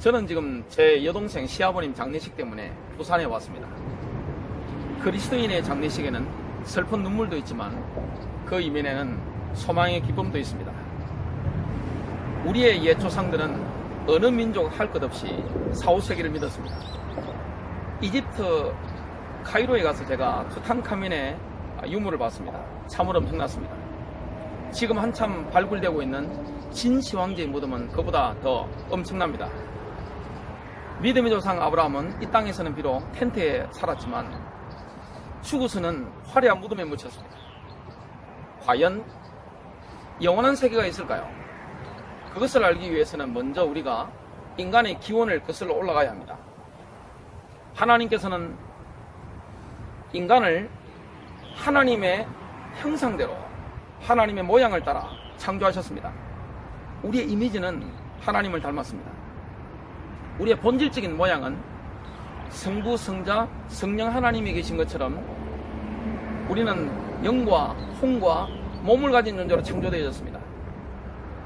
저는 지금 제 여동생 시아버님 장례식 때문에 부산에 왔습니다. 그리스도인의 장례식에는 슬픈 눈물도 있지만 그 이면에는 소망의 기쁨도 있습니다. 우리의 옛 조상들은 어느 민족 할 것 없이 사후세계를 믿었습니다. 이집트 카이로에 가서 제가 투탕카멘의 유물을 봤습니다. 참으로 엄청났습니다. 지금 한참 발굴되고 있는 진시 왕제의 무덤은 그보다 더 엄청납니다. 믿음의 조상 아브라함은 이 땅에서는 비록 텐트에 살았지만 죽어서는 화려한 무덤에 묻혔습니다. 과연 영원한 세계가 있을까요? 그것을 알기 위해서는 먼저 우리가 인간의 기원을 거슬러 올라가야 합니다. 하나님께서는 인간을 하나님의 형상대로 하나님의 모양을 따라 창조하셨습니다. 우리의 이미지는 하나님을 닮았습니다. 우리의 본질적인 모양은 성부, 성자, 성령 하나님이 계신 것처럼 우리는 영과 홍과 몸을 가진 존재로 창조되어졌습니다.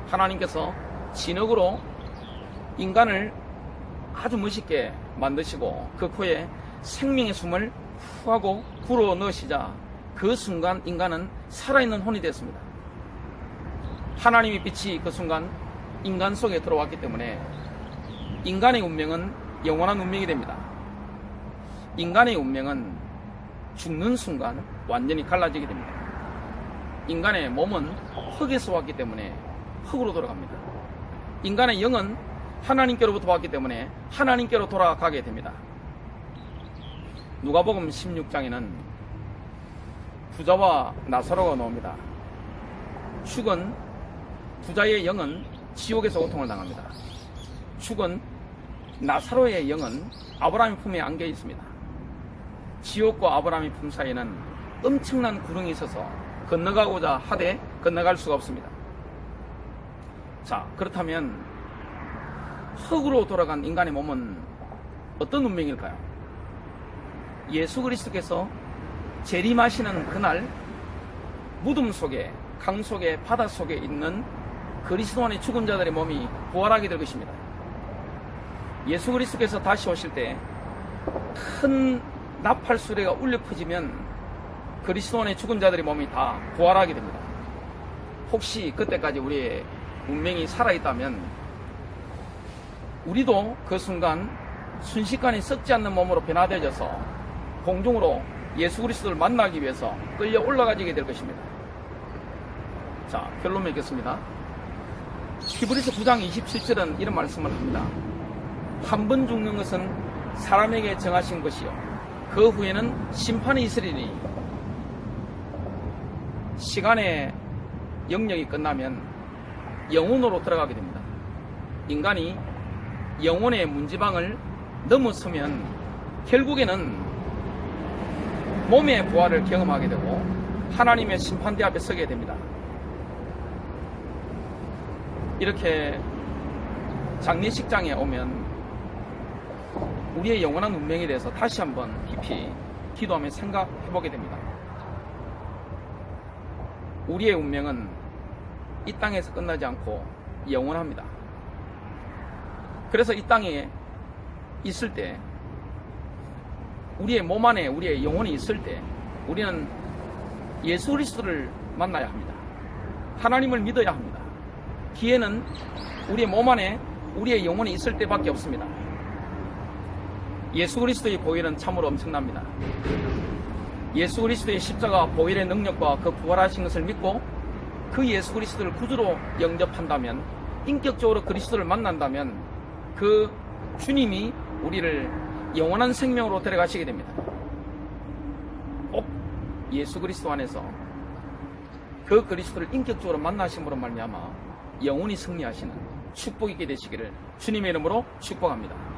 하나님께서 진흙으로 인간을 아주 멋있게 만드시고 그 코에 생명의 숨을 후 하고 불어 넣으시자 그 순간 인간은 살아있는 혼이 됐습니다. 하나님의 빛이 그 순간 인간 속에 들어왔기 때문에 인간의 운명은 영원한 운명이 됩니다. 인간의 운명은 죽는 순간 완전히 갈라지게 됩니다. 인간의 몸은 흙에서 왔기 때문에 흙으로 돌아갑니다. 인간의 영은 하나님께로부터 왔기 때문에 하나님께로 돌아가게 됩니다. 누가복음 16장에는 부자와 나사로가 나옵니다. 죽은 부자의 영은 지옥에서 고통을 당합니다. 죽은 나사로의 영은 아브라함의 품에 안겨 있습니다. 지옥과 아브라함의 품 사이에는 엄청난 구렁이 있어서 건너가고자 하되 건너갈 수가 없습니다. 자, 그렇다면 흙으로 돌아간 인간의 몸은 어떤 운명일까요? 예수 그리스도께서 재림하시는 그날 무덤 속에 강 속에 바다 속에 있는 그리스도 안의 죽은 자들의 몸이 부활하게 될 것입니다. 예수 그리스도께서 다시 오실 때 큰 나팔 수레가 울려 퍼지면 그리스도 안의 죽은 자들의 몸이 다 부활하게 됩니다. 혹시 그때까지 우리의 운명이 살아있다면 우리도 그 순간 순식간에 썩지 않는 몸으로 변화되어져서 공중으로 예수 그리스도를 만나기 위해서 끌려 올라가지게 될 것입니다. 자, 결론 맺겠습니다. 히브리서 9장 27절은 이런 말씀을 합니다. 한 번 죽는 것은 사람에게 정하신 것이요. 그 후에는 심판이 있으리니 시간의 영역이 끝나면 영혼으로 들어가게 됩니다. 인간이 영혼의 문지방을 넘어서면 결국에는 몸의 부활을 경험하게 되고 하나님의 심판대 앞에 서게 됩니다. 이렇게 장례식장에 오면 우리의 영원한 운명에 대해서 다시 한번 깊이 기도하며 생각해 보게 됩니다. 우리의 운명은 이 땅에서 끝나지 않고 영원합니다. 그래서 이 땅에 있을 때 우리의 몸 안에 우리의 영혼이 있을 때 우리는 예수 그리스도를 만나야 합니다. 하나님을 믿어야 합니다. 기회는 우리의 몸 안에 우리의 영혼이 있을 때밖에 없습니다. 예수 그리스도의 보혈은 참으로 엄청납니다. 예수 그리스도의 십자가 보혈의 능력과 그 부활하신 것을 믿고 그 예수 그리스도를 구주로 영접한다면 인격적으로 그리스도를 만난다면 그 주님이 우리를 영원한 생명으로 데려가시게 됩니다. 꼭 예수 그리스도 안에서 그 그리스도를 인격적으로 만나심으로 말미암아 영원히 승리하시는 축복 있게 되시기를 주님의 이름으로 축복합니다.